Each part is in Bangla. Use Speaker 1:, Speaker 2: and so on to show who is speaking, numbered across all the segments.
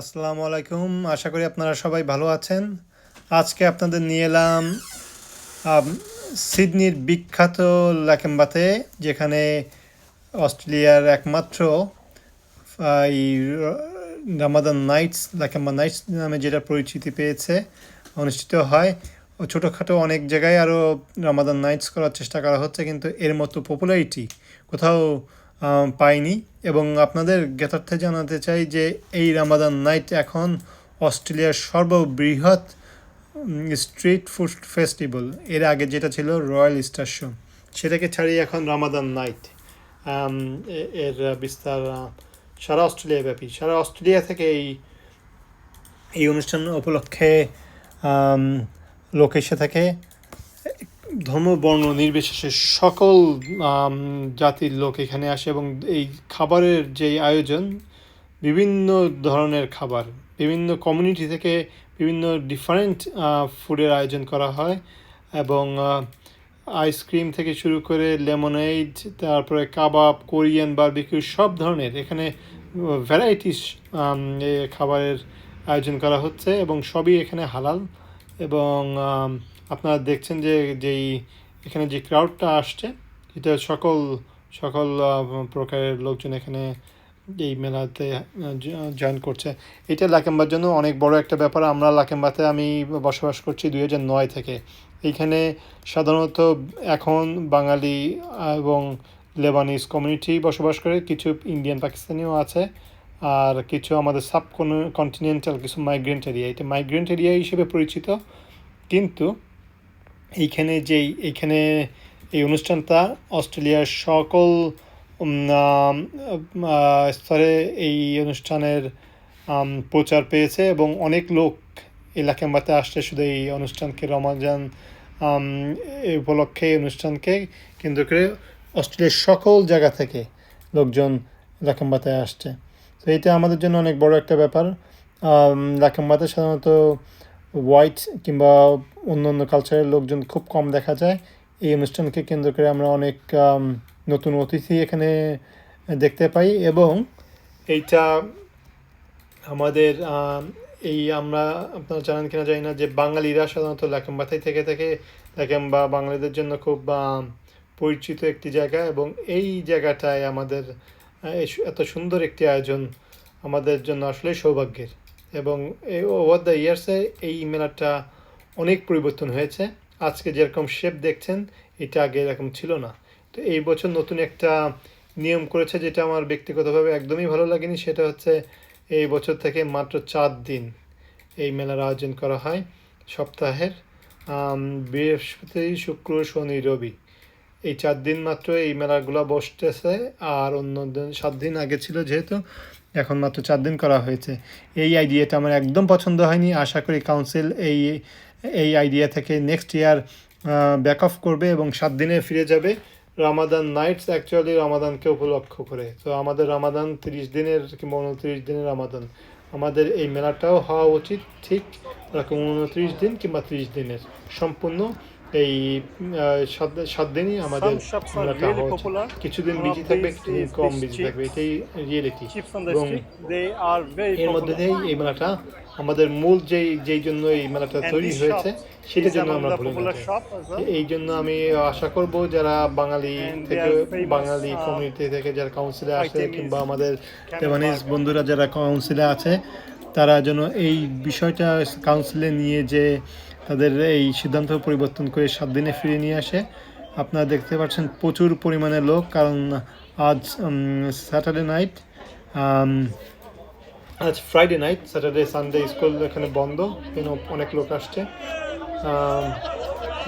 Speaker 1: আসসালামু আলাইকুম। আশা করি আপনারা সবাই ভালো আছেন। আজকে আপনাদের নিয়ে এলাম সিডনির বিখ্যাত লাকেম্বাতে যেখানে অস্ট্রেলিয়ার একমাত্র এই রামাদান নাইটস লাকেম্বা নাইটস নামে যেটা পরিচিতি পেয়েছে, অনুষ্ঠিত হয়। ও ছোটোখাটো অনেক জায়গায় আরও রামাদান নাইটস করার চেষ্টা করা হচ্ছে, কিন্তু এর মতো পপুলারিটি কোথাও পাইনি। এবং আপনাদের জ্ঞাতার্থে জানাতে চাই যে এই রামাদান নাইট এখন অস্ট্রেলিয়ার সর্ববৃহৎ স্ট্রিট ফুড ফেস্টিভ্যাল। এর আগে যেটা ছিল রয়্যাল স্টার শো। সেটাকে ছাড়িয়ে এখন রামাদান নাইট। এর বিস্তার সারা অস্ট্রেলিয়া ব্যাপী। সারা অস্ট্রেলিয়া থেকে এই এই অনুষ্ঠান উপলক্ষে লোক এসে থাকে। ধর্ম, বর্ণ, নির্বিশেষে সকল জাতির লোক এখানে আসে এবং এই খাবারের যে আয়োজন, বিভিন্ন ধরনের খাবার, বিভিন্ন কমিউনিটি থেকে বিভিন্ন ডিফারেন্ট ফুডের আয়োজন করা হয় এবং আইসক্রিম থেকে শুরু করে লেমনেড তারপরে কাবাব, কোরিয়ান বারবিকিউ সব ধরনের এখানে ভ্যারাইটিস খাবারের আয়োজন করা হচ্ছে এবং সবই এখানে হালাল এবং আপনারা দেখছেন যে যেই এখানে যে ক্রাউডটা আসছে, এটা সকল সকল প্রকারের লোকজন এখানে এই মেলাতে জয়েন করছে। এটা লাকেম্বার জন্য অনেক বড় একটা ব্যাপার। আমরা লাকেম্বাতে আমি বসবাস করছি দুই নয় থেকে। এইখানে সাধারণত এখন বাঙালি এবং লেবানিজ কমিউনিটি বসবাস করে। কিছু ইন্ডিয়ান পাকিস্তানিও আছে। আর কিছু আমাদের সাব কন্টিনেন্টাল কিছু মাইগ্রেন্ট এরিয়া এটা মাইগ্রেন্ট এরিয়া হিসেবে পরিচিত। কিন্তু এইখানে যেই এইখানে এই অনুষ্ঠানটা অস্ট্রেলিয়ার সকল স্তরে এই অনুষ্ঠানের প্রচার পেয়েছে এবং অনেক লোক এলাকাম্বাতে আসছে শুধু এই অনুষ্ঠানকে রমাজান উপলক্ষে অনুষ্ঠানকে কেন্দ্র করে অস্ট্রেলিয়ার সকল জায়গা থেকে লোকজন লাকাম্বাতে আসছে। তো এটা আমাদের জন্য অনেক বড় একটা ব্যাপার। আম, লাকাম্বাতে সাধারণত হোয়াইট কিংবা অন্য অন্য কালচারের লোকজন খুব কম দেখা যায়। এই অনুষ্ঠানকে কেন্দ্র করে আমরা অনেক নতুন অতিথি এখানে দেখতে পাই এবং এইটা আমাদের এই আমরা আপনারা জানেন কিনা জানি না যে বাঙালিরা সাধারণত লাকাম্বাথাই থেকে থেকে লাকাম্বা বাঙালিদের জন্য খুব পরিচিত একটি জায়গা এবং এই জায়গাটায় আমাদের এত সুন্দর একটি আয়োজন আমাদের জন্য আসলে সৌভাগ্যের। এবং ওভার দ্য ইয়ার্সে এই মেলাটা অনেক পরিবর্তন হয়েছে। আজকে যেরকম শেপ দেখছেন, এটা আগে এরকম ছিল না। তো এই বছর নতুন একটা নিয়ম করেছে যেটা আমার ব্যক্তিগতভাবে একদমই ভালো লাগেনি, সেটা হচ্ছে এই বছর থেকে মাত্র চার দিন এই মেলার আয়োজন করা হয় সপ্তাহের। বৃহস্পতি, শুক্র, শনি, রবি। এই চার দিন মাত্র এই মেলাগুলো বসতেছে, আর অন্য দিন সাত দিন আগে ছিল যেহেতু। এখন মাত্র চার দিন করা হয়েছে। এই আইডিয়াটা আমার একদম পছন্দ হয়নি। আশা করি কাউন্সিল এই এই আইডিয়া থেকে নেক্সট ইয়ার ব্যাক অফ করবে এবং সাত দিনে ফিরে যাবে। রামাদান নাইটস অ্যাকচুয়ালি রামাদানকে উপলক্ষ করে। তো আমাদের রামাদান তিরিশ দিনের কিংবা উনত্রিশ দিনের রামাদান আমাদের এই মেলাটাও হওয়া উচিত ঠিক উনত্রিশ দিন কিংবা ত্রিশ দিনের। সম্পূর্ণ এই সাত দিনই আমাদের. কিছুদিন বিজি থাকবে কিছুদিন কম বিজি থাকবে এটাই রিয়েলিটি এবং এর মধ্যে দিয়েই এই মেলাটা আমাদের মূল যেই যেই জন্য এই মেলাটা তৈরি হয়েছে সেটার জন্য আমরা ভুলে. এই জন্য আমি আশা করব যারা বাঙালি থেকে বাঙালি
Speaker 2: uh,
Speaker 1: কমিউনিটি থেকে যারা কাউন্সিলে
Speaker 2: আছে
Speaker 1: কিংবা আমাদের লেবানিজ বন্ধুরা যারা কাউন্সিলে আছে তারা যেন এই বিষয়টা কাউন্সিলে নিয়ে যে তাদের এই সিদ্ধান্ত পরিবর্তন করে সাত দিনে ফিরিয়ে নিয়ে আসে। আপনারা দেখতে পাচ্ছেন প্রচুর পরিমাণে লোক, কারণ আজ স্যাটারডে নাইট আজ Friday night Saturday Sunday school এখানে বন্ধ কিন্তু অনেক লোক আসছে।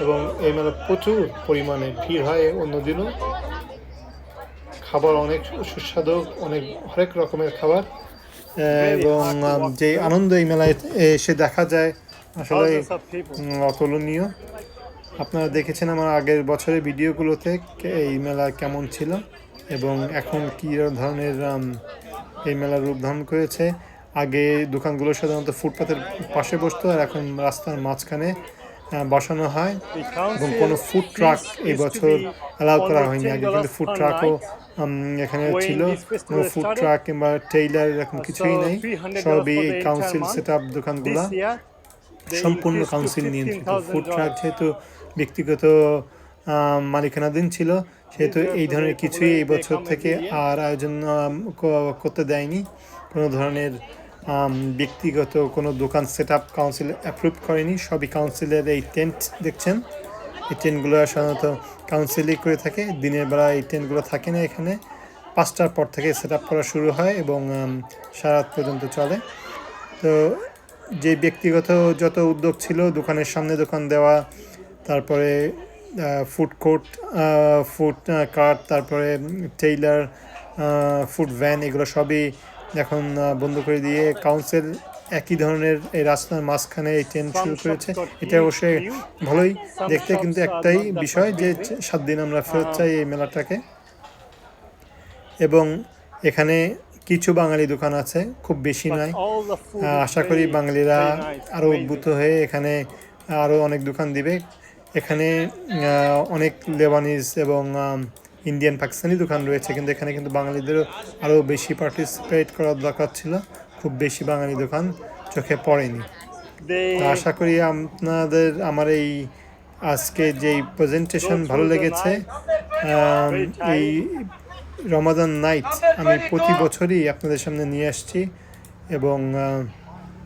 Speaker 1: এবং এই মেলা প্রচুর পরিমাণে ভিড় হয় অন্যদিনও। খাবার অনেক সুস্বাদু, অনেক, হরেক রকমের খাবার। এবং যে আনন্দ এই মেলায় এসে দেখা যায় আসলে অতুলনীয়। আপনারা দেখেছেন আমার আগের বছরের ভিডিওগুলোতে এই মেলা কেমন ছিল এবং এখন কী ধরনের এই মেলার রূপ ধারণ করেছে। আগে দোকানগুলো সাধারণত ফুটপাতের পাশে বসতো আর এখন রাস্তার মাঝখানে বসানো হয় এবং কোনো ফুড ট্রাক এই বছর অ্যালাউ করা হয়নি। আগে কিন্তু ফুড ট্রাকও এখানে ছিল। কোনো ফুড ট্রাক কিংবা ট্রেইলার এরকম কিছুই নেই। সবই
Speaker 2: entire
Speaker 1: কাউন্সিল. সেট আপ দোকানগুলো। সম্পূর্ণ কাউন্সিল নিয়ন্ত্রিত। ফুড
Speaker 2: $15,000.
Speaker 1: ট্রাক যেহেতু ব্যক্তিগত মালিকানাধীন ছিল সেহেতু এই ধরনের কিছুই এই বছর থেকে আর আয়োজন করতে দেয়নি। কোনো ধরনের ব্যক্তিগত কোনো দোকান সেট আপ কাউন্সিল অ্যাপ্রুভ করেনি। সবই কাউন্সিলের এই টেন্ট দেখছেন। এই টেন্টগুলো সাধারণত কাউন্সিলই করে থাকে। দিনের বেলা এই টেন্টগুলো থাকে না এখানে। পাঁচটার পর থেকে সেট আপ করা শুরু হয় এবং আম, সারা রাত পর্যন্ত চলে। তো যে ব্যক্তিগত যত উদ্যোগ ছিল, দোকানের সামনে দোকান দেওয়া, তারপরে ফুড কোর্ট ফুড কার্ট তারপরে টেইলার ফুড ভ্যান এগুলো সবই এখন বন্ধ করে দিয়ে কাউন্সিল একই ধরনের এই রাস্তার মাঝখানে এই ট্রেন শুরু করেছে। এটা অবশ্যই ভালোই। দেখতে কিন্তু একটাই বিষয় যে সাত দিন আমরা ফেরত চাই এই মেলাটাকে। এবং এখানে কিছু বাঙালি দোকান আছে খুব বেশি নয়। আশা করি বাঙালিরা আরও. উদ্বুদ্ধ হয়ে এখানে আরও অনেক দোকান দিবে। এখানে অনেক লেবানিজ এবং ইন্ডিয়ান পাকিস্তানি দোকান রয়েছে কিন্তু এখানে কিন্তু বাঙালিদেরও আরও বেশি পার্টিসিপেট করার দরকার ছিল। খুব বেশি বাঙালি দোকান চোখে পড়েনি। আশা করি আপনাদের আমার এই আজকে যেই প্রেজেন্টেশন ভালো লেগেছে এই রমাদান নাইট আমি প্রতি বছরই আপনাদের সামনে নিয়ে আসছি এবং আহ,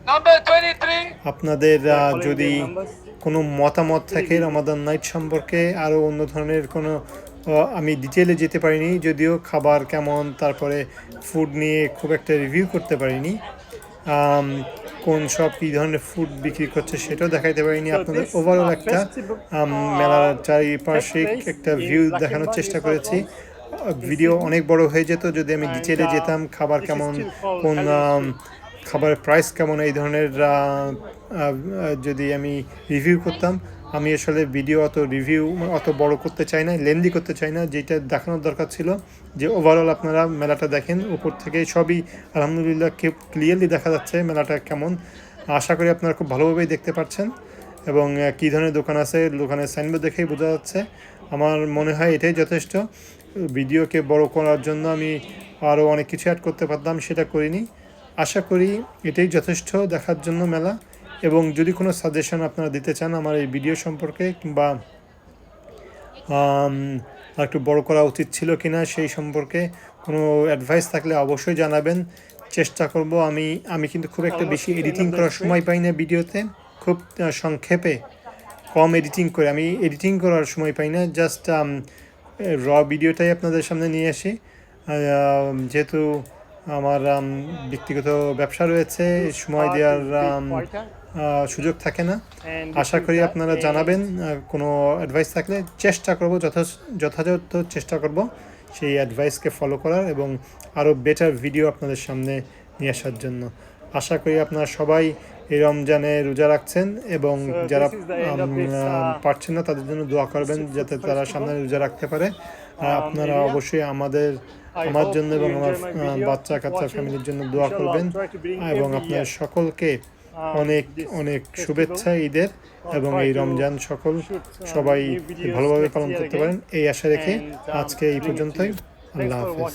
Speaker 3: Number 23.
Speaker 1: আপনাদের যদি কোনো মতামত থাকে রমাদান নাইট সম্পর্কে আরও অন্য ধরনের কোনো আমি ডিটেলে যেতে পারিনি যদিও খাবার কেমন তারপরে ফুড নিয়ে খুব একটা রিভিউ করতে পারিনি। কোন সব কী ধরনের ফুড বিক্রি করছে সেটাও দেখাইতে পারিনি আপনাদের। ওভারঅল
Speaker 2: uh,
Speaker 1: একটা আম,
Speaker 2: uh,
Speaker 1: মেলার চারিপার্শ্বিক একটা ভিউ দেখানোর চেষ্টা করেছি. ভিডিও অনেক বড় হয়ে যেত। যদি আমি ডিটেলে
Speaker 2: uh,
Speaker 1: যেতাম খাবার কেমন কোন
Speaker 2: Halloween
Speaker 1: খাবারের প্রাইস কেমন এই ধরনের যদি আমি রিভিউ করতাম আমি আসলে ভিডিও অত রিভিউ অত বড় করতে চাই না লেন্দি করতে চাই না যেটা দেখানোর দরকার ছিল যে ওভারঅল আপনারা মেলাটা দেখেন উপর থেকে সবই আলহামদুলিল্লাহ ক্লিয়ারলি দেখা যাচ্ছে মেলাটা কেমন। আশা করি আপনারা খুব ভালোভাবেই দেখতে পাচ্ছেন এবং কী ধরনের দোকান আছে দোকানের সাইনবোর্ড দেখেই বোঝা যাচ্ছে। আমার মনে হয় এটাই যথেষ্ট। ভিডিওকে বড় করার জন্য আমি আরও অনেক কিছু অ্যাড করতে পারতাম, সেটা করিনি। আশা করি এটাই যথেষ্ট দেখার জন্য মেলা। এবং যদি কোনো সাজেশন আপনারা দিতে চান আমার এই ভিডিও সম্পর্কে কিংবা একটু বড় করা উচিত ছিল কি না সেই সম্পর্কে কোনো অ্যাডভাইস থাকলে অবশ্যই জানাবেন। চেষ্টা করব আমি আমি কিন্তু খুব একটা বেশি এডিটিং করার সময় পাই না ভিডিওতে। খুব সংক্ষেপে কম এডিটিং করে। আমি এডিটিং করার সময় পাই না জাস্ট র ভিডিওটাই আপনাদের সামনে নিয়ে আসি। যেহেতু আমার ব্যক্তিগত ব্যবসা রয়েছে সময় দেওয়ার সুযোগ থাকে না। আশা করি আপনারা জানাবেন কোনো অ্যাডভাইস থাকলে চেষ্টা করব যথা যথাযথ চেষ্টা করব সেই অ্যাডভাইসকে ফলো করার এবং আরও বেটার ভিডিও আপনাদের সামনে নিয়ে আসার জন্য। আশা করি আপনারা সবাই এই রমজানে রোজা রাখছেন এবং যারা
Speaker 2: uh,
Speaker 1: পারছেন না তাদের জন্য দোয়া করবেন যাতে তারা সামনে রোজা রাখতে পারে। আপনারা অবশ্যই আমাদের আমার জন্য এবং আমার বাচ্চা কাচ্চা. ফ্যামিলির জন্য দোয়া করবেন এবং আপনার সকলকে
Speaker 2: um,
Speaker 1: অনেক অনেক শুভেচ্ছা ঈদের এবং এই রমজান সকল সবাই ভালোভাবে পালন করতে পারেন। এই আশা রেখে
Speaker 2: um,
Speaker 1: আজকে এই পর্যন্তই। আল্লাহ হাফেজ।